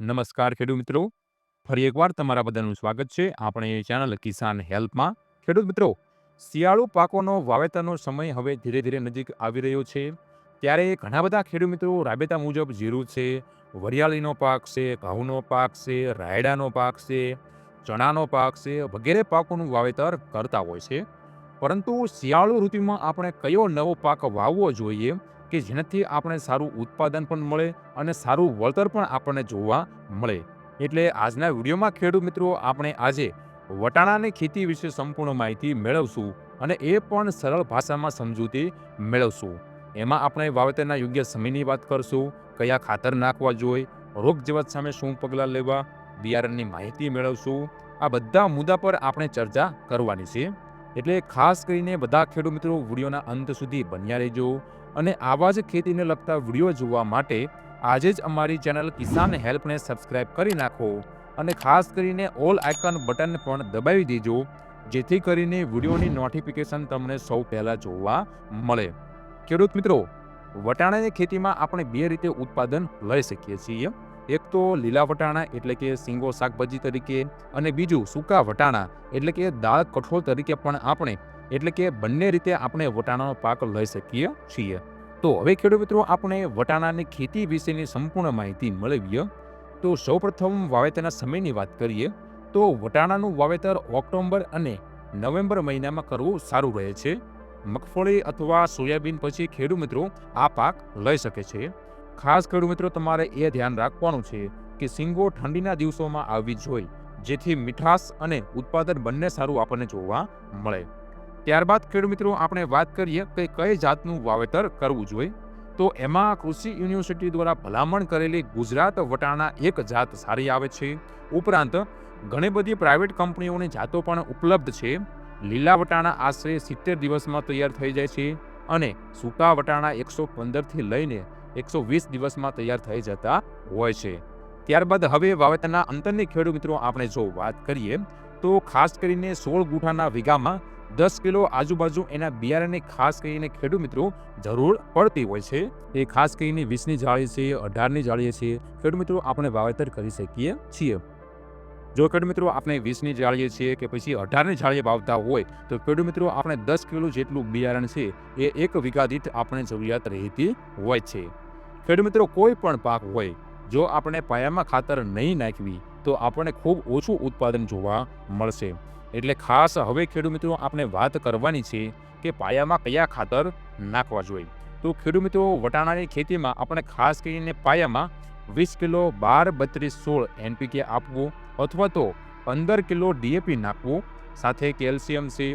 નમસ્કાર ખેડૂત મિત્રો. ફરી એકવાર તમારા બધાનું સ્વાગત છે આપણે ચેનલ કિસાન હેલ્પમાં. ખેડૂત મિત્રો, શિયાળુ પાકોનો વાવેતરનો સમય હવે ધીરે ધીરે નજીક આવી રહ્યો છે. ત્યારે ઘણા બધા ખેડૂત મિત્રો રાબેતા મુજબ જીરું છે, વરિયાળીનો પાક છે, ઘઉંનો પાક છે, રાયડાનો પાક છે, ચણાનો પાક છે, વગેરે પાકોનું વાવેતર કરતા હોય છે. પરંતુ શિયાળુ ઋતુમાં આપણે કયો નવો પાક વાવવો જોઈએ? કે જેનાથી આપણે સારું ઉત્પાદન પણ મળે અને સારું વળતર પણ આપણને જોવા મળે. એટલે આજના વિડીયોમાં ખેડૂત મિત્રો આપણે આજે વટાણાની ખેતી વિશે સંપૂર્ણ માહિતી મેળવશું અને એ પણ સરળ ભાષામાં સમજૂતી મેળવશું. એમાં આપણે વાવેતરના યોગ્ય સમયની વાત કરશું, કયા ખાતર નાખવા જોઈએ, રોગ જીવાત સામે શું પગલાં લેવા, બિયારણની માહિતી મેળવશું, આ બધા મુદ્દા પર આપણે ચર્ચા કરવાની છે. એટલે ખાસ કરીને બધા ખેડૂત મિત્રો વિડીયોના અંત સુધી બન્યા રહેજો. અને આવા જ ખેતીને લગતા વીડિયો જોવા માટે આજે જ અમારી ચેનલ કિસાન હેલ્પને સબસ્ક્રાઇબ કરી નાખો અને ખાસ કરીને ઓલ આઇકન બટન પણ દબાવી દેજો, જેથી કરીને વિડીયોની નોટિફિકેશન તમને સૌ પહેલાં જોવા મળે. ખેડૂત મિત્રો, વટાણાની ખેતીમાં આપણે બે રીતે ઉત્પાદન લઈ શકીએ છીએ. એક તો લીલા વટાણા એટલે કે સિંગો શાકભાજી તરીકે અને બીજું સૂકા વટાણા એટલે કે દાળ કઠોળ તરીકે પણ આપણે એટલે કે બંને રીતે આપણે વટાણાનો પાક લઈ શકીએ છીએ. તો હવે ખેડૂત મિત્રો, આપણે વટાણાની ખેતી વિશેની સંપૂર્ણ માહિતી મેળવીએ. તો સૌપ્રથમ વાવેતરના સમયની વાત કરીએ, તો વટાણાનું વાવેતર ઓક્ટોબર અને નવેમ્બર મહિનામાં કરવું સારું રહે છે. મગફળી અથવા સોયાબીન પછી ખેડૂત મિત્રો આ પાક લઈ શકે છે. ખાસ ખેડૂત મિત્રો, તમારે એ ધ્યાન રાખવાનું છે કે સિંગો ઠંડીના દિવસોમાં આવવી જોઈએ, જેથી મીઠાશ અને ઉત્પાદન બંને સારું આપણને જોવા મળે. ત્યારબાદ ખેડૂત મિત્રો, આપણે વાત કરીએ કે કઈ જાતનું વાવેતર કરવું જોઈએ? તો એમાં કૃષિ યુનિવર્સિટી દ્વારા ભલામણ કરેલી ગુજરાત વટાણા એક જાત સારી આવે છે. ઉપરાંત, ઘણી બધી પ્રાઇવેટ કંપનીઓની જાતો પણ ઉપલબ્ધ છે. લીલા વટાણા આશરે સિત્તેર દિવસમાં તૈયાર થઈ જાય છે અને સૂકા વટાણા એકસો પંદરથી લઈને એકસો વીસ દિવસમાં તૈયાર થઈ જતા હોય છે. ત્યારબાદ હવે વાવેતરના અંતરની ખેડૂત મિત્રો, આપણે જો વાત કરીએ તો ખાસ કરીને સોળ ગુઠાના વીઘામાં દસ કિલો આજુબાજુ એના બિયારણની ખાસ કરીને ખેડૂત મિત્રો જરૂર પડતી હોય છે. એ ખાસ કરીને વીસની જાળી છે, અઢારની જાળીએ છીએ ખેડૂત મિત્રો, આપણે વાવેતર કરી શકીએ છીએ. જો ખેડૂત મિત્રો, આપણે વીસની જાળીએ છીએ કે પછી અઢારની જાળીએ વાવતા હોય, તો ખેડૂત મિત્રો, આપણે દસ કિલો જેટલું બિયારણ છે એ એક વીઘા દીઠ આપણે જરૂરિયાત રહેતી હોય છે. ખેડૂત મિત્રો, કોઈ પણ પાક હોય, જો આપણે પાયામાં ખાતર નહીં નાખવી તો આપણને ખૂબ ઓછું ઉત્પાદન જોવા મળશે. એટલે ખાસ હવે ખેડૂત મિત્રો આપણે વાત કરવાની છે કે પાયામાં કયા ખાતર નાખવા જોઈએ. તો ખેડૂત મિત્રો, વટાણાની ખેતીમાં આપણે ખાસ કરીને પાયામાં વીસ કિલો બાર બત્રીસ સોળ એનપીકે આપવું અથવા તો પંદર કિલો ડીએપી નાખવું, સાથે કેલ્શિયમ છે,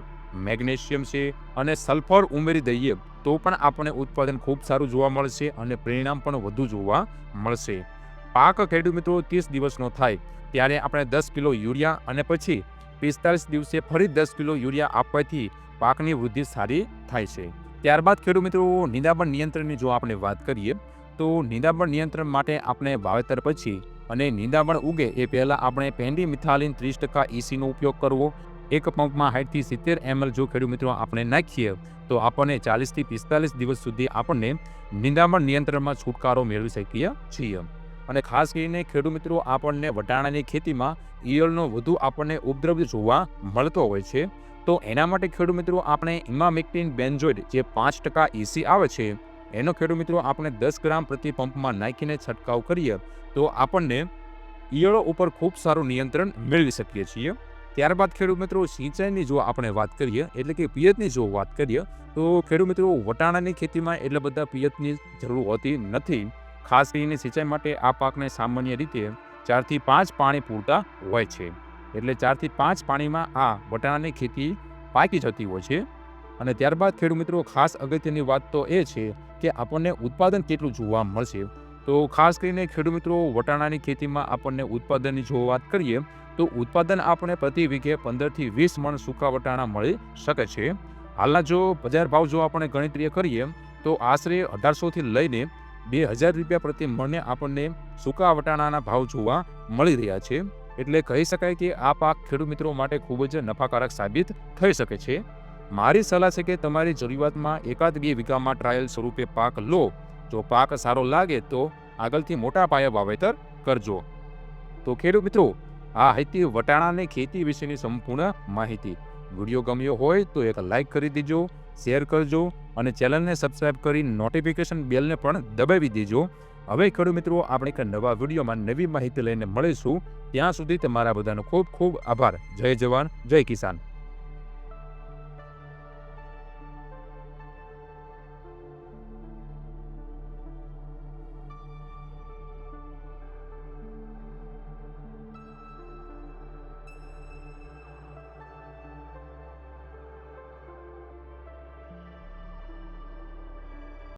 મેગ્નેશિયમ છે અને સલ્ફર ઉમેરી દઈએ તો પણ આપણને ઉત્પાદન ખૂબ સારું જોવા મળશે અને પરિણામ પણ વધુ જોવા મળશે. પાક ખેડૂત મિત્રો ત્રીસ દિવસનો થાય, ત્યારે આપણે દસ કિલો યુરિયા અને પછી પિસ્તાલીસ દિવસે ફરી દસ કિલો યુરિયા આપવાથી પાકની વૃદ્ધિ સારી થાય છે. ત્યારબાદ ખેડૂત મિત્રો, નિંદામણ નિયંત્રણની જો આપણે વાત કરીએ, તો નિંદામણ નિયંત્રણ માટે આપણે વાવેતર પછી અને નિંદામણ ઉગે એ પહેલાં આપણે પેન્ડી મિથાલિન ત્રીસ ટકા ઇસીનો ઉપયોગ કરવો, એક પંપમાં સાઠથી સિત્તેર એમએલ જો ખેડૂત મિત્રો આપણે નાખીએ, તો આપણને ચાલીસથી પિસ્તાલીસ દિવસ સુધી આપણને નિંદામણ નિયંત્રણમાં છુટકારો મેળવી શકીએ છીએ. અને ખાસ કરીને ખેડૂત મિત્રો, આપણને વટાણાની ખેતીમાં ઈયળનો વધુ આપણને ઉપદ્રવ જોવા મળતો હોય છે. તો એના માટે ખેડૂત મિત્રો, આપણે ઇમામેક્ટિન બેન્ઝોઇડ જે પાંચ ટકા ઇસી આવે છે, એનો ખેડૂત મિત્રો, આપણે દસ ગ્રામ પ્રતિ પંપમાં નાખીને છંટકાવ કરીએ, તો આપણને ઈયળો ઉપર ખૂબ સારું નિયંત્રણ મેળવી શકીએ છીએ. ત્યારબાદ ખેડૂત મિત્રો, સિંચાઈની જો આપણે વાત કરીએ, એટલે કે પિયતની જો વાત કરીએ, તો ખેડૂત મિત્રો, વટાણાની ખેતીમાં એટલા બધા પિયતની જરૂર હોતી નથી. ખાસ કરીને સિંચાઈ માટે આ પાકને સામાન્ય રીતે ચારથી પાંચ પાણી પૂરતા હોય છે. એટલે ચારથી પાંચ પાણીમાં આ વટાણાની ખેતી પાકી જતી હોય છે. અને ત્યારબાદ ખેડૂત મિત્રો, ખાસ અગત્યની વાત તો એ છે કે આપણને ઉત્પાદન કેટલું જોવા મળશે. તો ખાસ કરીને ખેડૂત મિત્રો, વટાણાની ખેતીમાં આપણને ઉત્પાદનની જો વાત કરીએ, તો ઉત્પાદન આપણે પ્રતિ વીઘે પંદરથી વીસ મણ સૂકા વટાણા મળી શકે છે. હાલના જો બજાર ભાવ જો આપણે ગણતરી કરીએ, તો આશરે અઢારસોથી લઈને બે હજાર રૂપિયા પ્રતિ મણને આપણને સૂકા વટાણાના ભાવ જોવા મળી રહ્યા છે. એટલે કહી શકાય કે આ પાક ખેડૂત મિત્રો માટે ખૂબ જ નફાકારક સાબિત થઈ શકે છે. મારી સલાહ છે કે તમારી જરૂરિયાતમાં એકાદ બે વીઘામાં ટ્રાયલ સ્વરૂપે પાક લો. જો પાક સારો લાગે તો આગળથી મોટા પાયે વાવેતર કરજો. તો ખેડૂત મિત્રો, આ હતી વટાણાની ખેતી વિશેની સંપૂર્ણ માહિતી. વીડિયો ગમ્યો હોય તો એક લાઈક કરી દેજો, શેર કરજો અને ચેનલને સબસ્ક્રાઇબ કરી નોટિફિકેશન બેલને પણ દબાવી દેજો. હવે ખેડૂત મિત્રો, આપણે એક નવા વિડીયોમાં નવી માહિતી લઈને મળીશું. ત્યાં સુધી તમારા બધાનો ખૂબ ખૂબ આભાર. જય જવાન, જય કિસાન.